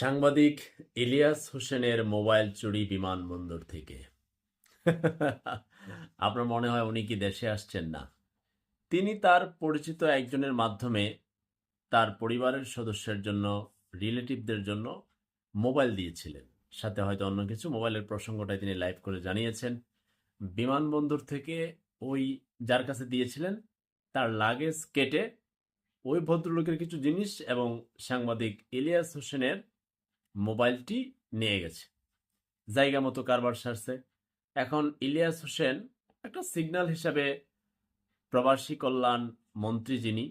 সাংবাদিক ইলিয়াস হোসেনের মোবাইল চুরি বিমানবন্দর থেকে। আপনার মনে হয় উনি কি দেশে আসছেন না? তিনি তার পরিচিত একজনের মাধ্যমে তার পরিবারের সদস্যের জন্য, রিলেটিভদের জন্য মোবাইল দিয়েছিলেন। সাথে হয়তো অন্য কিছু মোবাইলের প্রসঙ্গটাই তিনি লাইভ করে জানিয়েছেন। বিমানবন্দর থেকে ওই যার কাছে দিয়েছিলেন, তার লাগেজ কেটে ওই ভদ্রলোকের কিছু জিনিস এবং সাংবাদিক ইলিয়াস হোসেনের মোবাইলটি নিয়ে গেছে। জায়গা মতো কারবার সারছে। এখন ইলিয়াস হোসেন একটা সিগন্যাল হিসাবে প্রবাসী কল্যাণ মন্ত্রী যিনি,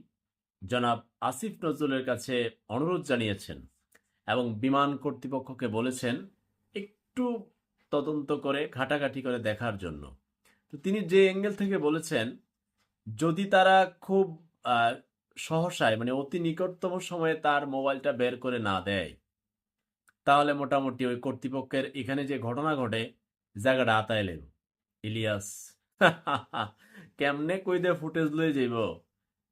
জনাব আসিফ নজরুলের কাছে অনুরোধ জানিয়েছেন এবং বিমান কর্তৃপক্ষকে বলেছেন একটু তদন্ত করে, ঘাটাঘাটি করে দেখার জন্য। তো তিনি যে অ্যাঙ্গেল থেকে বলেছেন, যদি তারা খুব সহসায় মানে অতি নিকটতম সময়ে তার মোবাইলটা বের করে না দেয় তাহলে মোটামুটি ওই কর্তৃপক্ষের এখানে যে ঘটনা ঘটে, জায়গাটা আতাইলেন ইলিয়াস, কেমনে কই দিয়ে ফুটেজ লয়ে যাইব?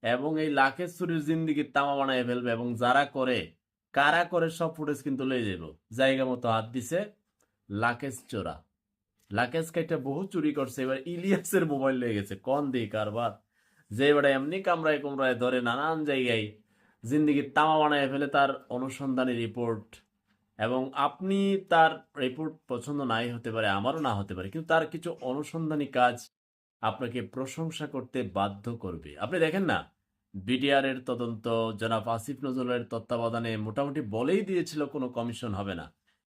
এবং এই লাখের চুরির জিন্দিগি তামা বানায় ফেলবে এবং যারা করে, কারা করে সব ফুটেজ কিন্তু লয়ে যাইব। জায়গা মতো হাত দিছে লাকেশ চোরা। লাকেশ কাইটা বহু চুরি করছে, এবার ইলিয়াসের মোবাইল লেগে গেছে। কন দিই কারবার যে এবারে এমনি কামড়ায় কুমড়ায় ধরে নানান জায়গায় জিন্দিগি তামা বানায় ফেলে তার অনুসন্ধানী রিপোর্ট। এবং আপনি তার রিপোর্ট পছন্দ নাই হতে পারে, আমারও না হতে পারে, কিন্তু তার কিছু অনুসন্ধানী কাজ আপনাকে প্রশংসা করতে বাধ্য করবে। আপনি দেখেন না বিডিআর এর তদন্ত, জনাব আসিফ নজরুলের তত্ত্বাবধানে মোটামুটি বলেই দিয়েছিল কোনো কমিশন হবে না।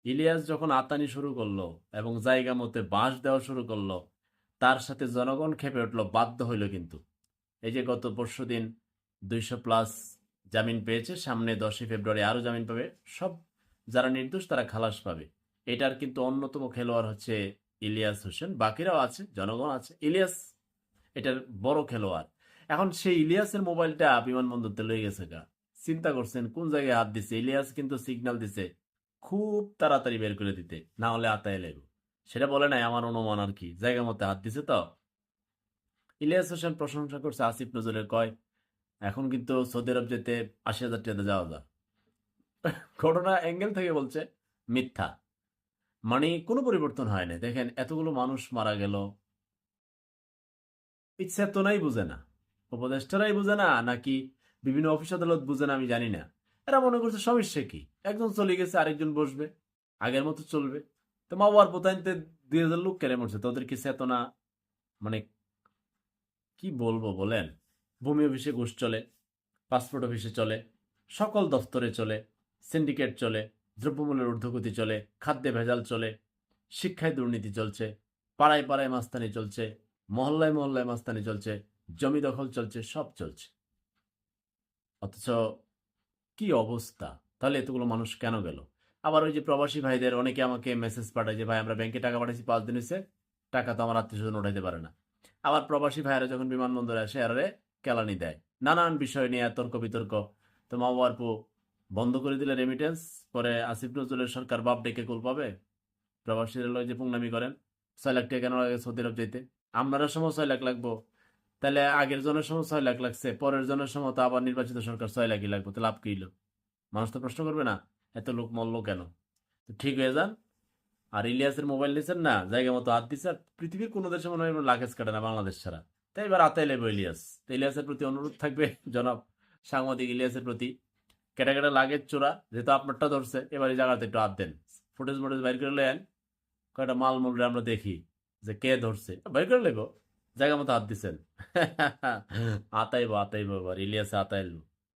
ইলিয়াস যখন আতানি শুরু করল এবং জায়গা মতে বাঁশ দেওয়া শুরু করল, তার সাথে জনগণ খেপে উঠল, বাধ্য হইল কিন্তু। এই যে গত পরশু দিন দুইশো প্লাস জামিন পেয়েছে, সামনে দশই ফেব্রুয়ারি আরও জামিন পাবে, সব যারা নির্দোষ, তারা খালাস পাবে। এটার কিন্তু অন্যতম খেলোয়াড় হচ্ছে ইলিয়াস হোসেন। বাকিরাও আছে, জনগণ আছে। ইলিয়াস, এটার বড় খেলোয়াড়। এখন সেই ইলিয়াসের মোবাইলটা বিমানবন্দরতে লয়ে গেছে গা। চিন্তা করছেন, কোন জায়গায় হাত দিছে? ইলিয়াস কিন্তু সিগন্যাল দিছে, খুব তাড়াতাড়ি বের করে দিতে, না হলে আতায় লেগো। সেটা বলে নাই, আমার অনুমান আর কি। জায়গা মতো হাত দিছে তো? ইলিয়াস হোসেন প্রশংসা করছে, আসিফ নজরের কয়, এখন কিন্তু সৌদি আরব যেতে আশি হাজার টাকা যাওয়া যায় ঘটনা অ্যাঙ্গেল থেকে বলছে, মিথ্যা। মানে কোনো পরিবর্তন হয় না দেখেন, এতগুলো মানুষ মারা গেল। ইচ্ছা তো নাই বুঝে না। উপদেষ্টারাই বুঝে না, নাকি বিভিন্ন অফিস আদালত বুঝে না, আমি জানি না। এরা মনে করছে সমস্যা কি? একজন চলে গেছে, আরেকজন বসবে। আগের মতো চলবে। তো মা বাবার পোতাইতে দুই হাজার লোক কেড়ে মরছে, তোদের কি চেতনা? মানে কি বলব বলেন? ভূমি অফিসে ঘুষ চলে, পাসপোর্ট অফিসে চলে, সকল দফতরে চলে। সিন্ডিকেট চলে, দ্রব্যমূল্যের ঊর্ধ্বগতি চলে, খাদ্যে ভেজাল চলে, শিক্ষায় দুর্নীতি চলছে, পাড়ায় পাড়ায় মাস্তানি চলছে, মহল্লায় মহল্লায় মাস্তানি চলছে, জমি দখল চলছে, সব চলছে। অথচ কি অবস্থা? তাহলে এতগুলো মানুষ কেন গেল? আবার ওই যে প্রবাসী ভাইদের, অনেকে আমাকে মেসেজ পাঠায় যে, ভাই, আমরা ব্যাংকে টাকা পাঠাইছি, পাঁচ দিন হয়েছে টাকা তো আমার আত্মীয় স্বজন উঠাইতে পারে না। আবার প্রবাসী ভাইয়েরা যখন বিমানবন্দরে আসে এরারে কেলানি দেয়। নানান বিষয় নিয়ে তর্ক বিতর্ক। তো মা বাবার বন্ধ করে দিলে রেমিটেন্স পরে আসিফ নজরুলের সরকার বাপ ডেকে কুল পাবে। প্রবাসীরা লয় যে পুংনামি করেন, ছয় লাখ টাকা কেন লাগে সৌদি আরব যেতে আপনারা সময় ছয় লাখ লাগবো। তাহলে আগের জনের সময় ছয় লাখ লাগছে, পরের জনের সময় তো আবার নির্বাচিত সরকার ছয় লাখই লাগবে তো লাভ কি মানুষ তো প্রশ্ন করবে না, এত লোক মরলো কেন? তো ঠিক হয়ে যান। আর ইলিয়াসের মোবাইল নিয়েছেন না, জায়গা মতো হাত দিচ্ছে আর পৃথিবীর কোনো দেশে মনে হয় লাগেজ কাটে না বাংলাদেশ ছাড়া। তাই এবার আতাই লেবো ইলিয়াস। ইলিয়াসের প্রতি অনুরোধ থাকবে, জনাব সাংবাদিক ইলিয়াসের প্রতি। কেটা কেটা লাগে চোরা যেহেতু আপনারটা ধরছে, এবার এই জায়গাতে একটু হাত দেন ফুটেজ ফুটেজ বাইর করে লেন কয়েকটা মাল মুলরে আমরা দেখি, যে কে ধরছে। বাইর করে লেবো জায়গা মতো হাত দিছেন। আতাইবো আতাইবো এবার, ইলিয়াসে আতাইলো।